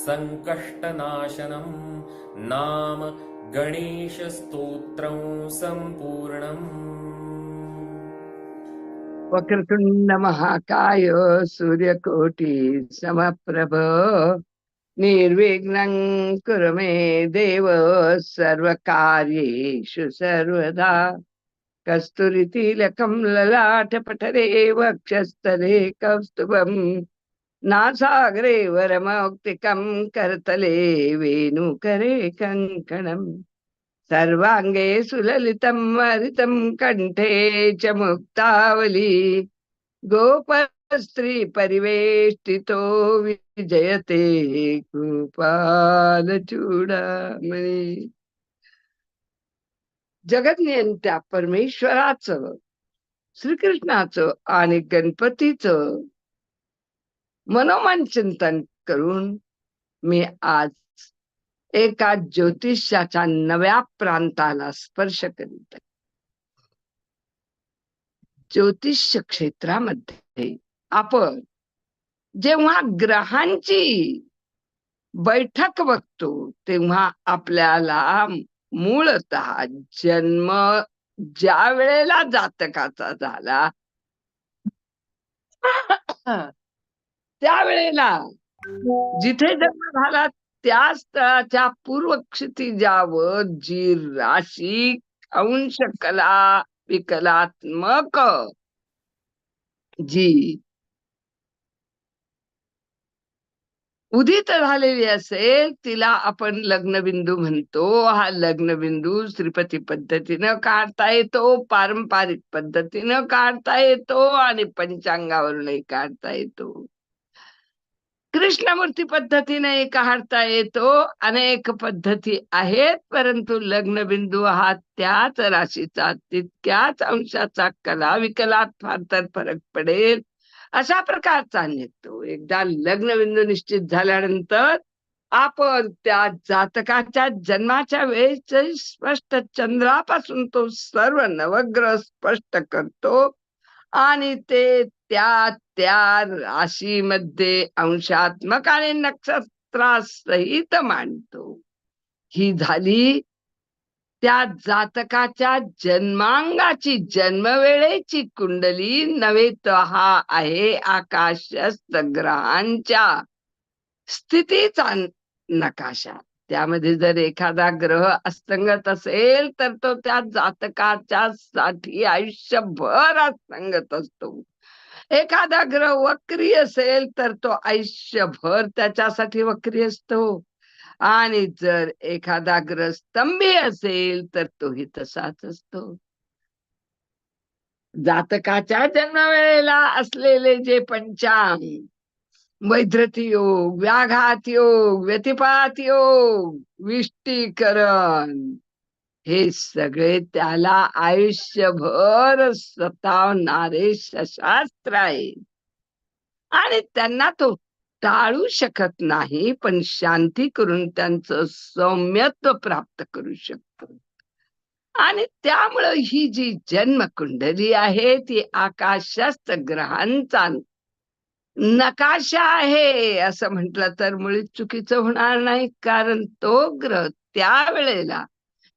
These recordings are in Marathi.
सङ्कष्टनाशनं नाम गणेशस्तोत्रं सम्पूर्णम्। वक्रतुंड महाकाय सूर्यकोटि समप्रभ निर्विघ्नं कुरु मे देव सर्वकार्येषु सर्वदा। कस्तुरितिलकं ललाटपठरे वक्षस्थले कौस्तुभम्। नासाग्रे वरमौक्तिकं करतले वेणुकरे कङ्कणम् सर्वाङ्गे सुललितं वरितं कण्ठे च मुक्तावली गोपस्त्री परिवेष्टितो विजयते गोपालचूडामणी जगज्ञात्या परमेश्वराचं श्रीकृष्णाचं आणि गणपतीचं मनोमन चिंतन करून मी आज एका ज्योतिष्याच्या नव्या प्रांताला स्पर्श करीत ज्योतिष ज्योतिष्य क्षेत्रामध्ये आपण जेव्हा ग्रहांची बैठक बघतो तेव्हा आपल्याला मूळत जन्म ज्या वेळेला जातकाचा झाला त्यावेळेला जिथे जन्म झाला त्या स्थळाच्या पूर्व क्षितिजावर जी राशी अंश कला विकलात्मक जी उदित झालेली असेल तिला आपण लग्नबिंदू म्हणतो. हा लग्नबिंदू श्रीपती पद्धतीनं काढता येतो पारंपरिक पद्धतीनं काढता येतो आणि पंचांगावरूनही काढता येतो. कृष्णमूर्ती पद्धतीने काढता येतो. अनेक पद्धती आहेत परंतु लग्नबिंदू हा त्याच राशीचा तितक्याच अंशाचा कला विकलात फार तर फरक पडेल अशा प्रकारचा निघतो एकदा लग्नबिंदू निश्चित झाल्यानंतर आपण त्या जातकाच्या जन्माच्या वेळेचे स्पष्ट चंद्रापासून तो सर्व नवग्रह स्पष्ट करतो. आणि ते त्या त्या राशीमध्ये अंशात्मक आणि नक्षत्रासहित मांडतो. ही झाली त्या जातकाच्या जन्मांगाची जन्मवेळेची कुंडली. नव्हे हा आहे आकाशस्थ ग्रहांच्या स्थितीचा नकाशा. त्यामध्ये जर एखादा ग्रह अस्तंगत असेल तर तो त्या जातकाच्या साठी आयुष्यभर अस्तंगत असतो. एखादा ग्रह वक्री असेल तर तो आयुष्यभर त्याच्यासाठी वक्री असतो. आणि जर एखादा ग्रह स्तंभी असेल तर तोही तसाच असतो. जातकाच्या जन्मवेळेला असलेले जे पंचांग वैद्रती योग व्याघात योग व्यतिपात योग विष्टीकरण. हे सगळे त्याला आयुष्यभर सतावणारे शशास्त्र आहे. आणि त्यांना तो टाळू शकत नाही पण शांती करून त्यांचं सौम्यत्व प्राप्त करू शकतो. आणि त्यामुळं ही जी जन्मकुंडली आहे ती आकाशस्थ ग्रहांचा नकाशा आहे असं म्हटलं तर मुळीच चुकीचं होणार नाही कारण तो ग्रह त्यावेळेला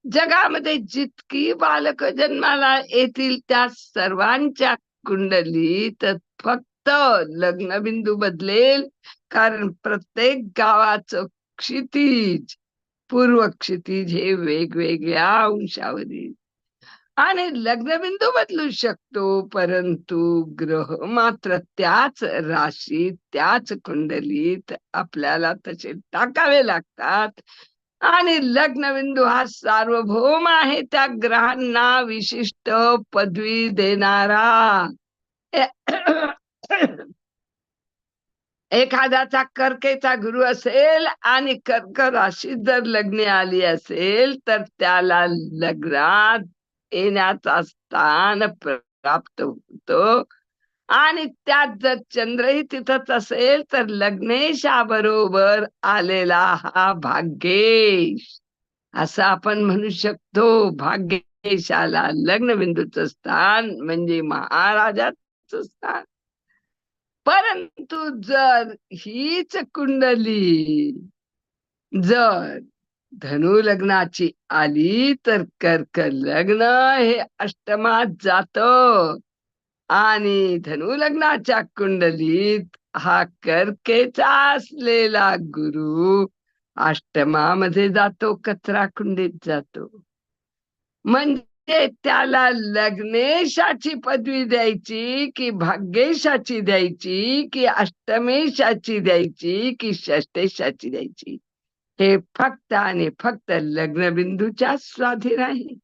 जगामध्ये जितकी बालक जन्माला येतील त्या सर्वांच्या कुंडलीत फक्त लग्नबिंदू बदलेल कारण प्रत्येक गावाचं क्षितिज पूर्व क्षितिज हे वेगवेगळ्या अंशावरील आणि लग्नबिंदू बदलू शकतो परंतु ग्रह मात्र त्याच राशीत त्याच कुंडलीत आपल्याला तसे टाकावे लागतात. आणि लग्नबिंदू हा सार्वभौम आहे त्या ग्रहांना विशिष्ट पदवी देणारा. एखाद्याचा कर्केचा गुरु असेल आणि कर्क राशीत जर लग्ने आली असेल तर त्याला लग्नात येण्याचा स्थान प्राप्त होतो. आणि त्यात जर चंद्रही तिथंच असेल तर लग्नेशाबरोबर आलेला हा भाग्येश. असं आपण म्हणू शकतो. भाग्येशाला लग्नबिंदूचं स्थान म्हणजे महाराजाचं स्थान. परंतु जर हीच कुंडली जर धनु लग्नाची आली तर कर्क लग्न हे अष्टमात जात. आणि धनु लग्नाच्या कुंडलीत हा कर्केचा असलेला गुरु अष्टमामध्ये जातो कचरा कुंडीत जातो. म्हणजे त्याला लग्नेशाची पदवी द्यायची की भाग्येशाची द्यायची की अष्टमेशाची द्यायची की षष्टेशाची द्यायची. हे फक्त आणि फक्त लग्नबिंदूच्या स्वाधीन आहे.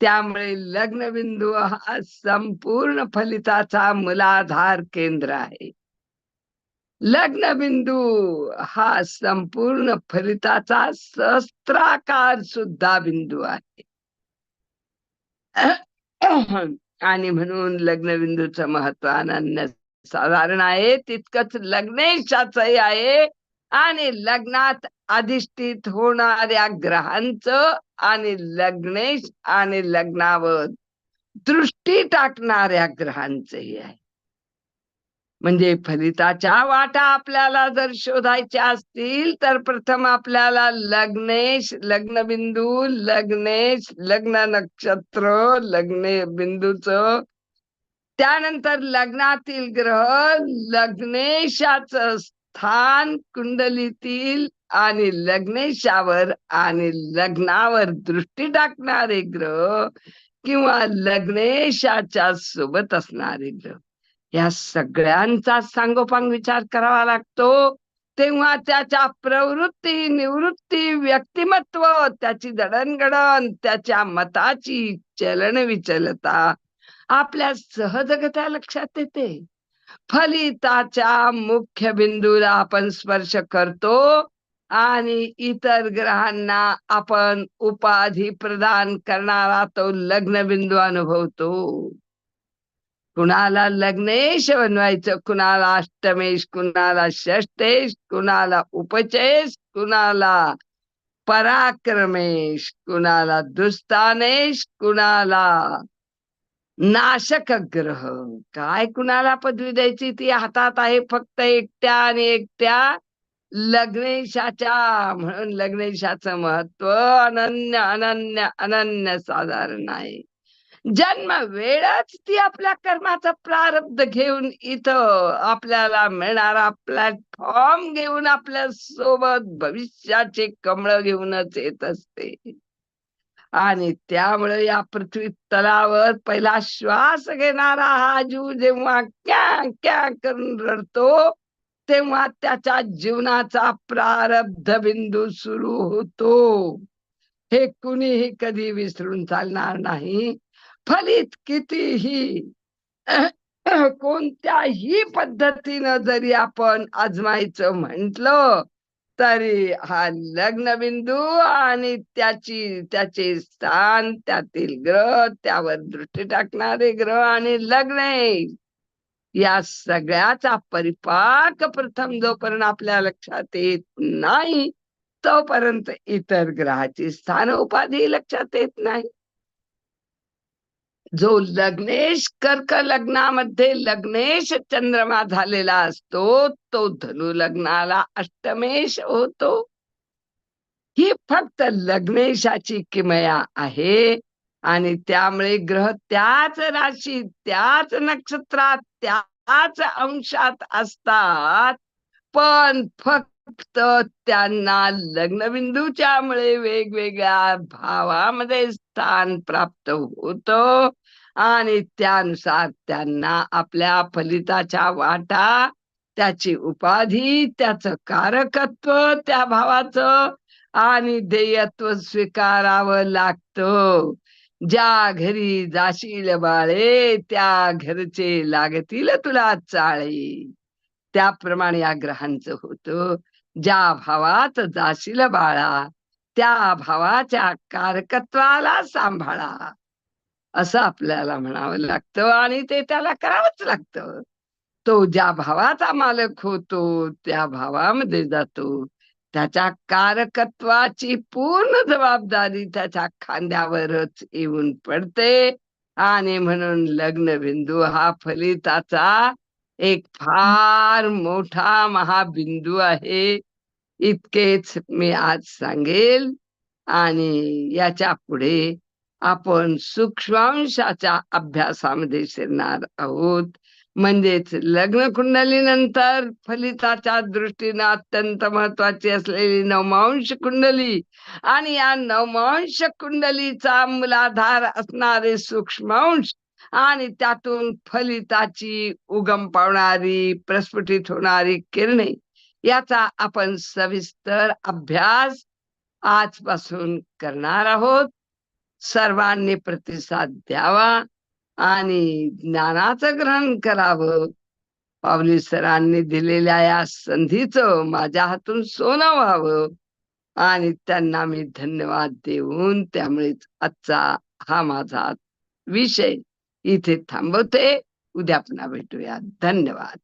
त्यामुळे लग्नबिंदू हा संपूर्ण फलिताचा मुलाधार केंद्र आहे. लग्नबिंदू हा संपूर्ण फलिताचा सहस्त्राकार सुद्धा बिंदू आहे. आणि म्हणून लग्नबिंदूचं महत्त्व अनन्य साधारण आहे. तितकंच लग्नेशाचही आहे. आणि लग्नात अधिष्ठित होणाऱ्या ग्रहांचं आणि लग्नेश आणि लग्नावर दृष्टी टाकणाऱ्या ग्रहांचंही आहे. म्हणजे फलिताच्या वाटा आपल्याला जर शोधायच्या असतील तर प्रथम आपल्याला लग्नेश लग्नबिंदू लग्नेश लग्न नक्षत्र लग्ने बिंदूच त्यानंतर लग्नातील ग्रह लग्नेशाच स्थान कुंडलीतील आणि लग्नेशावर आणि लग्नावर दृष्टी टाकणारे ग्रह किंवा लग्नेशाच्या सोबत असणारे ग्रह. या सगळ्यांचा सांगोपांग विचार करावा लागतो. तेव्हा त्याच्या प्रवृत्ती निवृत्ती व्यक्तिमत्व त्याची दडणगडण त्याच्या मताची चलन विचलता आपल्या सहजगत्या लक्षात येते. फलिताच्या मुख्य बिंदूला आपण स्पर्श करतो. आणि इतर ग्रहांना आपण उपाधी प्रदान करणारा तो लग्न बिंदू अनुभवतो. कुणाला लग्नेश बनवायचं कुणाला अष्टमेश कुणाला षष्टेश कुणाला उपचेश कुणाला पराक्रमेश कुणाला दुस्तानेश कुणाला नाशक ग्रह काय कुणाला पदवी द्यायची ती हातात आहे फक्त एकट्या आणि एकट्या लग्नेशाच्या म्हणून लग्नेशाचं महत्त्व अनन्य अनन्य अनन्य साधारण आहे. जन्म वेळच ती आपल्या कर्माचा प्रारब्ध घेऊन इथं आपल्याला मिळणारा प्लॅटफॉर्म घेऊन आपल्यासोबत भविष्याचे कमळ घेऊनच येत असते. आणि त्यामुळे या पृथ्वी तलावर पहिला श्वास घेणारा हा जीव जेव्हा क्या क्या करून रडतो तेव्हा त्याच्या जीवनाचा प्रारब्ध बिंदू सुरू होतो. हे कुणीही कधी विसरून चालणार नाही. फलित कितीही कोणत्याही पद्धतीनं जरी आपण आजमायचं म्हंटल तरी हा लग्न बिंदू आणि त्याची त्याचे स्थान त्यातील ग्रह त्यावर दृष्टी टाकणारे ग्रह आणि लग्न या सगळ्याचा परिपाक प्रथम जोपर्यंत आपल्या लक्षात येत नाही तोपर्यंत इतर ग्रहाची स्थान उपाधी लक्षात येत नाही. जो लग्नेश कर्क लग्नामध्ये लग्नेश चंद्रमा झालेला असतो तो धनु लग्नाला अष्टमेश होतो. ही फक्त लग्नेशाची किमया आहे. आणि त्यामुळे ग्रह त्याच राशी त्याच नक्षत्रात त्याच अंशात असतात. पण फक्त त्यांना लग्न बिंदूच्यामुळे वेगवेगळ्या भावामध्ये स्थान प्राप्त होत. आणि त्यानुसार त्यांना आपल्या फलिताच्या वाटा त्याची उपाधी त्याचं कारकत्व त्या भावाचं आणि देयत्व स्वीकारावं लागतं. ज्या घरी जाशील बाळे त्या घरचे लागतील तुला चाळे. त्याप्रमाणे या ग्रहांचं होतं. ज्या भावात जाशील बाळा त्या भावाच्या कारकत्वाला सांभाळा. असं आपल्याला म्हणावं लागतं आणि ते त्याला करावंच लागतं. तो ज्या भावाचा मालक होतो त्या भावामध्ये जातो. त्याच्या कारकत्वाची पूर्ण जबाबदारी त्याच्या खांद्यावरच येऊन पडते. आणि म्हणून लग्न बिंदू हा फलिताचा एक फार मोठा महाबिंदू आहे. इतकेच मी आज सांगेल. आणि याच्यापुढे आपण सूक्ष्मांशाच्या अभ्यासामध्ये शिरणार आहोत. म्हणजेच लग्न कुंडली नंतर फलिताच्या दृष्टीने अत्यंत महत्वाची असलेली नवमांश कुंडली. आणि या नवमांश कुंडलीचा मूलाधार असणारे सूक्ष्मांश आणि त्यातून फलिताची उगम पावणारी प्रस्फुटित होणारी किरणे याचा आपण सविस्तर अभ्यास आजपासून करणार आहोत. सर्वांनी प्रतिसाद द्यावा. आणि ज्ञानाचं ग्रहण करावं. पावली सरांनी दिलेल्या या संधीचं माझ्या हातून सोनं व्हावं. आणि त्यांना मी धन्यवाद देऊन त्यामुळेच आजचा हा माझा विषय इथे थांबवते. उद्या पुन्हा भेटूया. धन्यवाद.